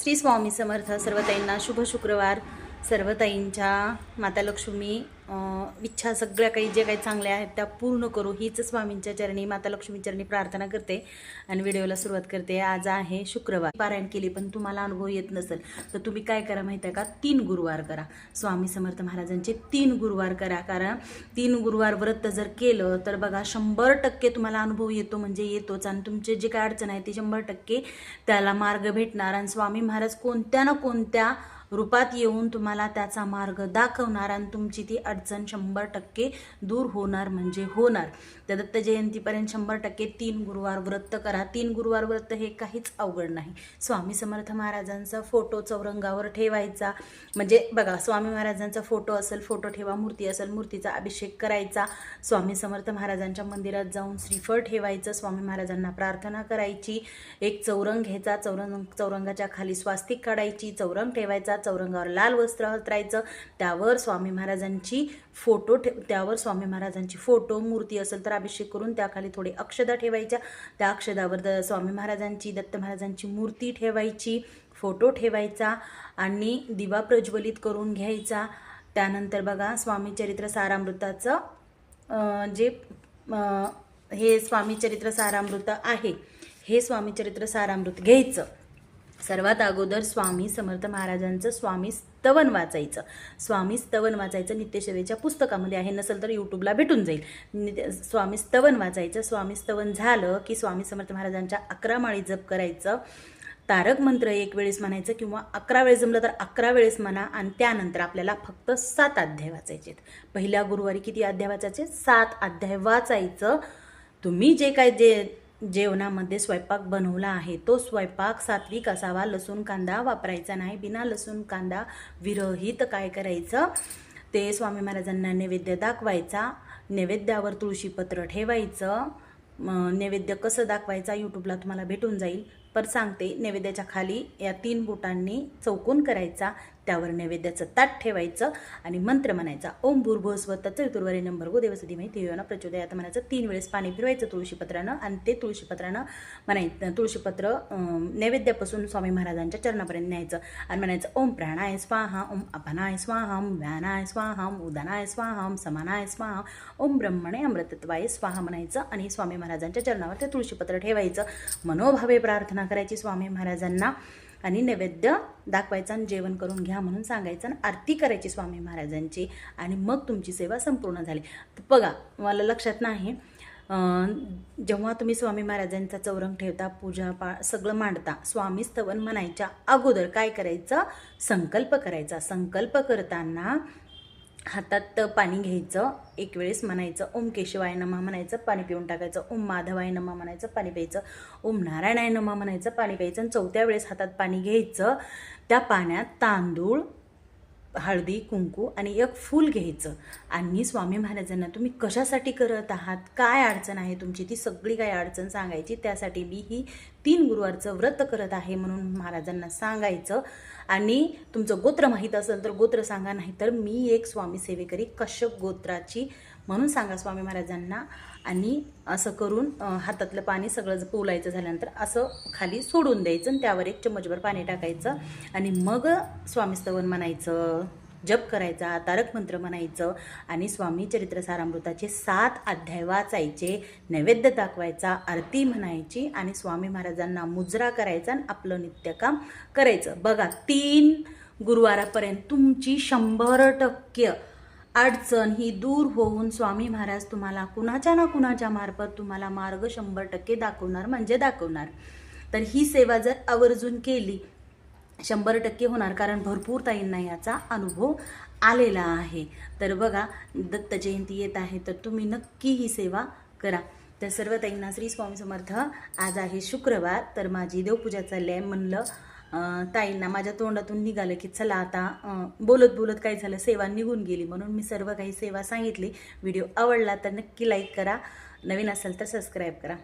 श्री स्वामी समर्थ सर्वताईंना शुभ शुक्रवार. सर्व ताईंच्या माता लक्ष्मी इच्छा सगळ्या काही जे काही चांगल्या आहेत त्या पूर्ण करू हीच स्वामींच्या चरणी माता लक्ष्मी चरणी प्रार्थना करते आणि व्हिडिओला सुरुवात करते. आज आहे शुक्रवार. पारायण केली पण तुम्हाला अनुभव येत नसेल तर तुम्ही काय करा माहीत आहे का? तीन गुरुवार करा. स्वामी समर्थ महाराजांचे तीन गुरुवार करा. कारण तीन गुरुवार व्रत जर केलं तर बघा शंभर टक्के तुम्हाला अनुभव येतो म्हणजे येतोच. आणि तुमचे जे काय अडचण आहे ती शंभर टक्के त्याला मार्ग भेटणार. आणि स्वामी महाराज कोणत्या ना कोणत्या रूपात येऊन तुम्हाला त्याचा मार्ग दाखवणार आणि तुमची ती अडचण शंभर टक्के दूर होणार म्हणजे होणार. त्या दत्त जयंतीपर्यंत शंभर टक्के तीन गुरुवार व्रत करा. तीन गुरुवार व्रत हे काहीच अवघड नाही. स्वामी समर्थ महाराजांचा फोटो चौरंगावर ठेवायचा. म्हणजे बघा स्वामी महाराजांचा फोटो असेल फोटो ठेवा मूर्ती असेल मूर्तीचा अभिषेक करायचा. स्वामी समर्थ महाराजांच्या मंदिरात जाऊन श्रीफळ ठेवायचं. स्वामी महाराजांना प्रार्थना करायची. एक चौरंग घ्यायचा. चौरंग चौरंगाच्या खाली स्वास्तिक काढायची. चौरंग ठेवायचा. चौरंगावर लाल वस्त्र हतरायचं त्यावर स्वामी महाराजांची फोटो ठे त्यावर स्वामी महाराजांची फोटो मूर्ती असेल तर अभिषेक करून त्याखाली थोडी अक्षदा ठेवायच्या. त्या अक्षदावर द स्वामी महाराजांची दत्त महाराजांची मूर्ती ठेवायची फोटो ठेवायचा आणि दिवा प्रज्वलित करून घ्यायचा. त्यानंतर बघा स्वामी चरित्र सारामृताचं जे हे स्वामी चरित्र सारामृत आहे हे स्वामी चरित्र सारामृत घ्यायचं. सर्वात अगोदर स्वामी समर्थ महाराजांचं स्वामी स्तवन वाचायचं. स्वामी स्तवन वाचायचं नित्यसेवेच्या पुस्तकामध्ये आहे. नसेल तर यूट्यूबला भेटून जाईल. नित्य स्वामी स्तवन वाचायचं. स्वामी स्तवन झालं की स्वामी समर्थ महाराजांच्या अकरा माळी जप करायचं. तारक मंत्र एक वेळेस म्हणायचं किंवा अकरा वेळेस जमलं तर अकरा वेळेस म्हणा आणि त्यानंतर आपल्याला फक्त सात अध्याय वाचायचे पहिल्या गुरुवारी किती अध्याय वाचायचे? सात अध्याय वाचायचं. तुम्ही जे काय जे जेवणामध्ये स्वयंपाक बनवला आहे. तो स्वयंपाक सात्विक असावा लसूण कांदा वापरायचा नाही. बिना लसूण कांदा विरहित काय करायचं? ते स्वामी महाराजांना नैवेद्य दाखवायचा. नैवेद्यावर तुळशीपत्र ठेवायचं. नैवेद्य कसं दाखवायचा? यूट्यूबला तुम्हाला भेटून जाईल. पर सांगते नैवेद्याच्या खाली या तीन बोटांनी चौकोन करायचा त्यावर नैवेद्याचं ताट ठेवायचं आणि मंत्र म्हणायचा. ओम भूर्भुवस्व तत्सवितुर्वरे नंबर गो देवसधी माहिती योना प्रचोदयात. म्हणायचं तीन वेळेस पाणी फिरवायचं तुळशीपत्रानं आणि ते तुळशीपत्रानं म्हणायचं तुळशीपत्र नैवेद्यापासून स्वामी महाराजांच्या चरणापर्यंत न्यायचं. आणि म्हणायचं ओम प्राणाय स्वाहा ओम अपनाय स्वाहा व्यानाय स्वाहम उदानाय स्वाहम समानाय स्वाहा ओम ब्रह्मणे अमृतत्वाय स्वाहा म्हणायचं आणि स्वामी महाराजांच्या चरणावर ते तुळशीपत्र ठेवायचं. मनोभावे प्रार्थना करायची स्वामी महाराजांना आणि नैवेद्य दाखवायचा आणि जेवण करून घ्या म्हणून सांगायचं आणि आरती करायची स्वामी महाराजांची आणि मग तुमची सेवा संपूर्ण झाली. बघा मला लक्षात नाही. जेव्हा तुम्ही स्वामी महाराजांचा चौरंग ठेवता पूजा पा सगळं मांडता स्वामी स्तवन म्हणायच्या अगोदर काय करायचं? संकल्प करायचा. संकल्प करताना हातात पाणी घ्यायचं एक वेळेस म्हणायचं ओम केशवाय नमा म्हणायचं पाणी पिऊन टाकायचं ओम माधवाय नमा म्हणायचं पाणी प्यायचं ओम नारायणाय नमा म्हणायचं पाणी प्यायचं आणि चौथ्या वेळेस हातात पाणी घ्यायचं त्या पाण्यात तांदूळ हळदी कुंकू आणि एक फूल घ्यायचं. आणि स्वामी महाराजांना तुम्ही कशासाठी करत आहात? काय अडचण आहे तुमची? ती सगळी काय अडचण सांगायची. त्यासाठी मी ही तीन गुरुवारचं व्रत करत आहे म्हणून महाराजांना सांगायचं. आणि तुमचं गोत्र माहीत असेल तर गोत्र सांगा नाही तर मी एक स्वामी सेवेकरी कश्यप गोत्राची म्हणून सांगा स्वामी महाराजांना. आणि असं करून हातातलं पाणी सगळं पोलायचं झाल्यानंतर असं खाली सोडून द्यायचं आणि त्यावर एक चमचभर पाणी टाकायचं. आणि मग स्वामी स्तवन म्हणायचं जप करायचा तारक मंत्र म्हणायचं आणि स्वामी चरित्र सारामृताचे सात अध्याय वाचायचे नैवेद्य दाखवायचा आरती म्हणायची आणि स्वामी महाराजांना मुजरा करायचा आणि आपलं नित्यकाम करायचं. बघा तीन गुरुवारापर्यंत तुमची शंभर टक्के अडचण ही दूर होऊन स्वामी महाराज तुम्हाला कुणाच्या ना कुणाच्या मार्फत तुम्हाला मार्ग शंभर टक्के दाखवणार म्हणजे दाखवणार. तर ही सेवा जर आवर्जून केली शंभर टक्के होणार कारण भरपूर ताईंना याचा अनुभव आलेला आहे. तर बघा दत्त जयंती येत आहे तर तुम्ही नक्की ही सेवा करा. तर सर्व ताईंना श्री स्वामी समर्थ आज आहे शुक्रवार तर माझी देवपूजा चालली आहे म्हणलं ताईंना माझ्या तोंडातून निघालं की चला आता बोलत बोलत काय झालं सेवा निघून गेली. म्हणून मी सर्व काही सेवा सांगितली. व्हिडिओ आवडला तर नक्की लाईक करा. नवीन असेल तर सबस्क्राईब करा.